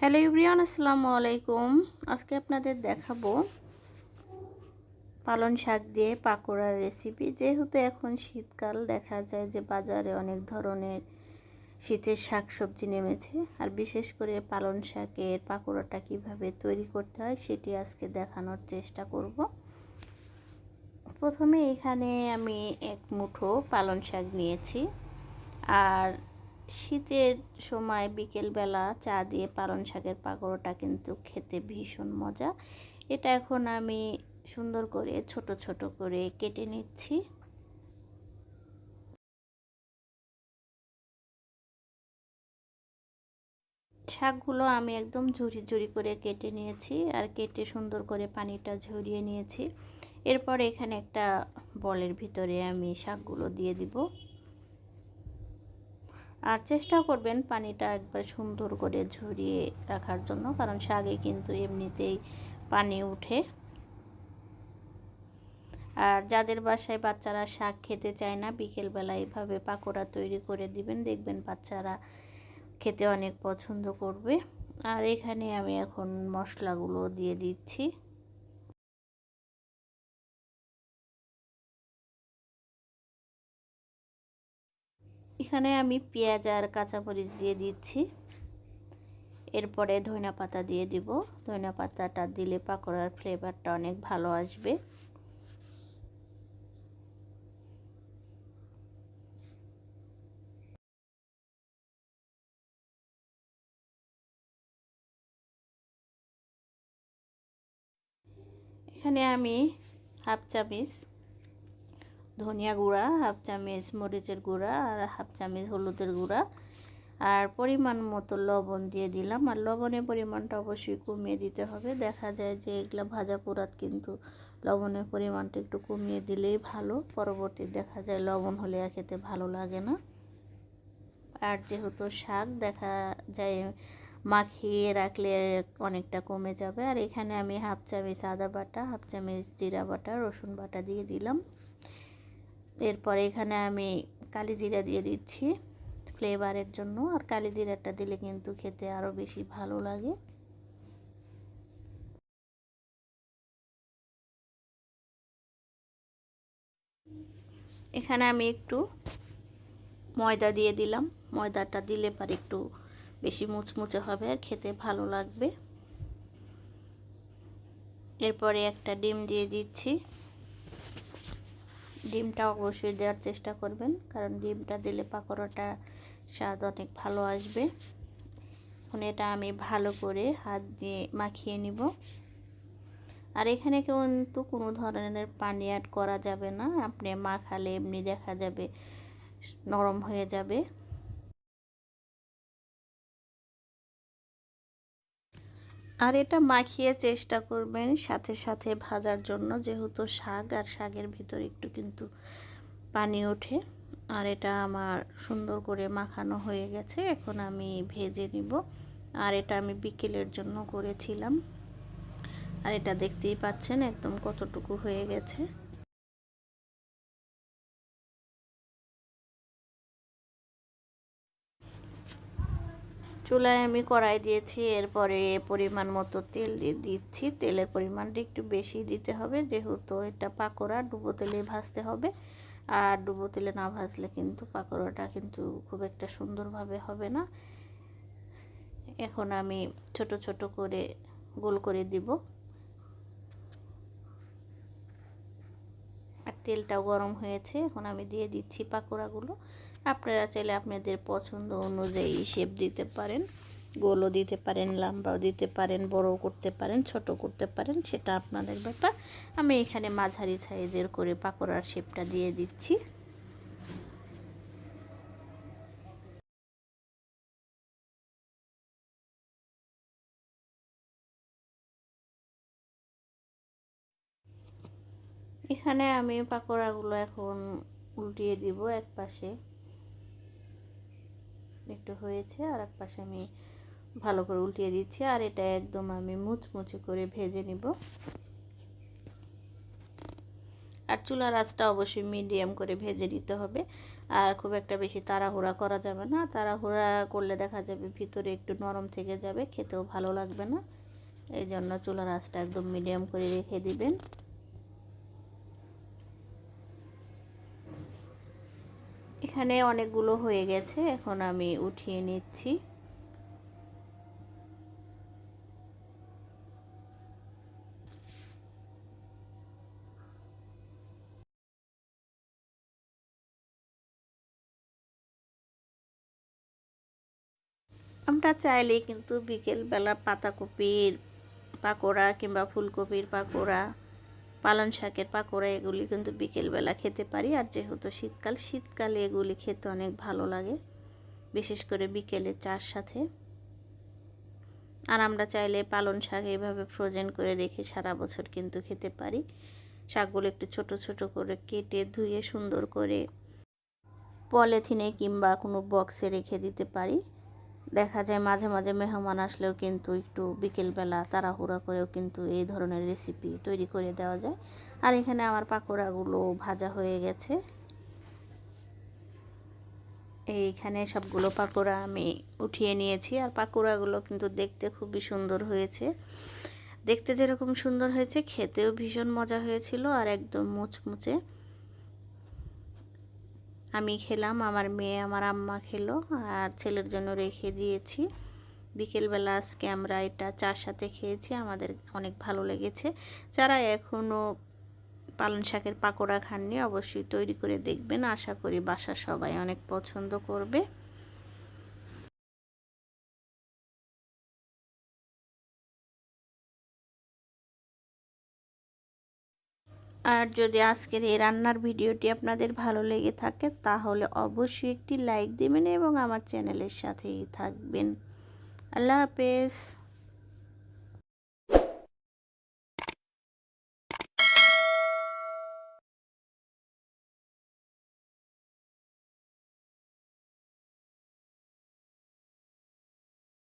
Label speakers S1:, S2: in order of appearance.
S1: Hello ইব্রিয়ান আসসালামু আলাইকুম। আজকে আপনাদের দেখাবো পালন শাক দিয়ে পাকোড়ার রেসিপি যেহেতু এখন শীতকাল, দেখা যায় যে বাজারে অনেক ধরনের শীতের শাক সবজি নেমেছে। আর বিশেষ করে পালন শাকের পাকোড়াটা কীভাবে তৈরি করতে হয়, সেটি আজকে দেখানোর চেষ্টা করব। প্রথমে এখানে আমি এক মুঠো পালন শাক নিয়েছি। আর শীতের সময় বিকেলবেলা চা দিয়ে পালন শাকের পাকোড়াটা কিন্তু খেতে ভীষণ মজা। এটা এখন আমি সুন্দর করে ছোট ছোট করে কেটে নিচ্ছি। শাকগুলো আমি একদম ঝুরি ঝুরি করে কেটে নিয়েছি আর কেটে সুন্দর করে পানিটা ঝরিয়ে নিয়েছি। এরপর এখানে একটা বলের ভিতরে আমি শাকগুলো দিয়ে দিব। আর চেষ্টা করবেন পানিটা একবার সুন্দর করে ঝরিয়ে রাখার জন্য, কারণ শাকে কিন্তু এমনিতেই পানি উঠে। আর যাদের বাসায় বাচ্চারা শাক খেতে চায় না, বিকেলবেলা এইভাবে পাকোড়া তৈরি করে দিবেন, দেখবেন বাচ্চারা খেতে অনেক পছন্দ করবে। আর এখানে আমি এখন মশলাগুলো দিয়ে দিচ্ছি। এখানে আমি পেঁয়াজ আর কাঁচামরিচ দিয়ে দিচ্ছি। এরপরে ধনিয়া পাতা দিয়ে দিব। ধনিয়া পাতাটা দিলে পাকোড়ার ফ্লেভারটা অনেক ভালো আসবে। এখানে আমি হাফ চামিচ ধনিয়া গুঁড়া, হাফ চামচ মরিচের গুঁড়া আর হাফ চামচ হলুদের গুঁড়া। আর পরিমাণ মতো লবণ দিয়ে দিলাম। আর লবণের পরিমাণটা অবশ্যই কমিয়ে দিতে হবে। দেখা যায় যে এগুলো ভাজা পোড়াত কিন্তু লবণের পরিমাণটা একটু কমিয়ে দিলেই ভালো। পরবর্তী দেখা যায় লবণ হলে আর খেতে ভালো লাগে না। আর যেহেতু শাক, দেখা যায় মাখিয়ে রাখলে অনেকটা কমে যাবে। আর এখানে আমি হাফ চামচ আদা বাটা, হাফ চামচ জিরা বাটা, রসুন বাটা দিয়ে দিলাম। এরপরে এখানে আমি কালি জিরা দিয়ে দিচ্ছি ফ্লেভারের জন্য। আর কালি জিরাটা দিলে কিন্তু খেতে আরও বেশি ভালো লাগে। এখানে আমি একটু ময়দা দিয়ে দিলাম। ময়দাটা দিলে পর একটু বেশি মুচমুচে হবে আর খেতে ভালো লাগবে। এরপরে একটা ডিম দিয়ে দিচ্ছি। ডিমটা অবশ্যই দেওয়ার চেষ্টা করবেন, কারণ ডিমটা দিলে পাকোড়াটা স্বাদ অনেক ভালো আসবে। এখন এটা আমি ভালো করে হাত দিয়ে মাখিয়ে নিব। আর এখানে কিন্তু কোনো ধরনের পানি অ্যাড করা যাবে না, আপনি মাখালে এমনি দেখা যাবে নরম হয়ে যাবে। আর এটা মাখিয়ে চেষ্টা করবেন সাথে সাথে ভাজার জন্য, যেহেতু শাক আর শাকের ভিতর একটু কিন্তু পানি ওঠে। আর এটা আমার সুন্দর করে মাখানো হয়ে গেছে, এখন আমি ভেজে নিব। আর এটা আমি বিকেলের জন্য করেছিলাম। আর এটা দেখতেই পাচ্ছেন একদম কতটুকু হয়ে গেছে। চুলায় আমি কড়াই দিয়েছি, এরপরে পরিমাণ মতো তেল দিয়ে দিচ্ছি। তেলের পরিমাণটা একটু বেশি দিতে হবে, যেহেতু এটা পাকোড়া, ডুবো তেলে ভাজতে হবে। আর ডুবো তেলে না ভাজলে কিন্তু পাকোড়াটা কিন্তু খুব একটা সুন্দরভাবে হবে না। এখন আমি ছোট ছোট করে গোল করে দিব। আর তেলটাও গরম হয়েছে, এখন আমি দিয়ে দিচ্ছি পাকোড়াগুলো। আপনারা চাইলে আপনাদের পছন্দ অনুযায়ী শেপ দিতে পারেন, গোলও দিতে পারেন, লম্বাও দিতে পারেন, বড়ও করতে পারেন ছোট করতে পারেন, সেটা আপনাদের ব্যাপার। আমি এখানে মাঝারি সাইজের করে পাকোড়ার শেপটা দিয়ে দিচ্ছি। এখানে আমি পাকোড়াগুলো এখন উল্টিয়ে দিব এক পাশে একটু হয়েছে, আর এক পাশে আমি ভালো করে উল্টিয়ে দিচ্ছি, আর এটা একদম আমি মুচমুচে করে ভেজে নিব। আর চুলার আঁচটা অবশ্যই মিডিয়াম করে ভেজে নিতে হবে, আর খুব একটা বেশি তাড়াহুড়া করা যাবে না। তাড়াহুড়া করলে দেখা যাবে ভিতরে একটু নরম থেকে যাবে, খেতেও ভালো লাগবে না। এই জন্য চুলার আঁচটা একদম মিডিয়াম করে রেখে দিবেন। এখানে অনেকগুলো হয়ে গেছে, এখন আমি উঠিয়ে নিচ্ছি। আমরা চাইলে কিন্তু বিকেল বিকেলবেলা পাতাকপির পাকোড়া কিংবা ফুলকপির পাকোড়া পালং শাকের পাকোড়া এগুলি কিন্তু বিকেলবেলা খেতে পারি, আর যেহেতু শীতকাল, শীতকালে এগুলি খেতে অনেক ভালো লাগে, বিশেষ করে বিকেলে চার সাথে। আর আমরা চাইলে পালং শাক এভাবে ফ্রোজেন করে রেখে সারা বছর কিন্তু খেতে পারি। শাকগুলো একটু ছোট ছোট করে কেটে ধুয়ে সুন্দর করে পলিথিনে কিংবা কোনো বক্সে রেখে দিতে পারি। দেখা যায় মাঝে মাঝে মেহমান আসলেও কিন্তু একটু বিকেলবেলা তাড়াহুড়া করেও কিন্তু এই ধরনের রেসিপি তৈরি করে দেওয়া যায়। আর এখানে আমার পাকোড়াগুলো ভাজা হয়ে গেছে। এইখানে সবগুলো পাকোড়া আমি উঠিয়ে নিয়েছি আর পাকোড়াগুলো কিন্তু দেখতে খুবই সুন্দর হয়েছে। দেখতে যেরকম সুন্দর হয়েছে, খেতেও ভীষণ মজা হয়েছিল আর একদম মুচমুচে। আমি খেলাম, আমার মেয়ে, আমার আম্মা খেলো আর ছেলের জন্য রেখে দিয়েছি। বিকেলবেলা আজকে আমরা এটা চার সাথে খেয়েছি, আমাদের অনেক ভালো লেগেছে। যারা এখনও পালন শাকের পাকোড়া খাননি, অবশ্যই তৈরি করে দেখবেন। আশা করি বাসা সবাই অনেক পছন্দ করবে। আর যদি আজকের এই রান্নার ভিডিওটি আপনাদের ভালো লেগে থাকে, তাহলে অবশ্যই একটি লাইক দেবেন এবং আমার চ্যানেলের সাথেই থাকবেন। আল্লাহ হাফেজ।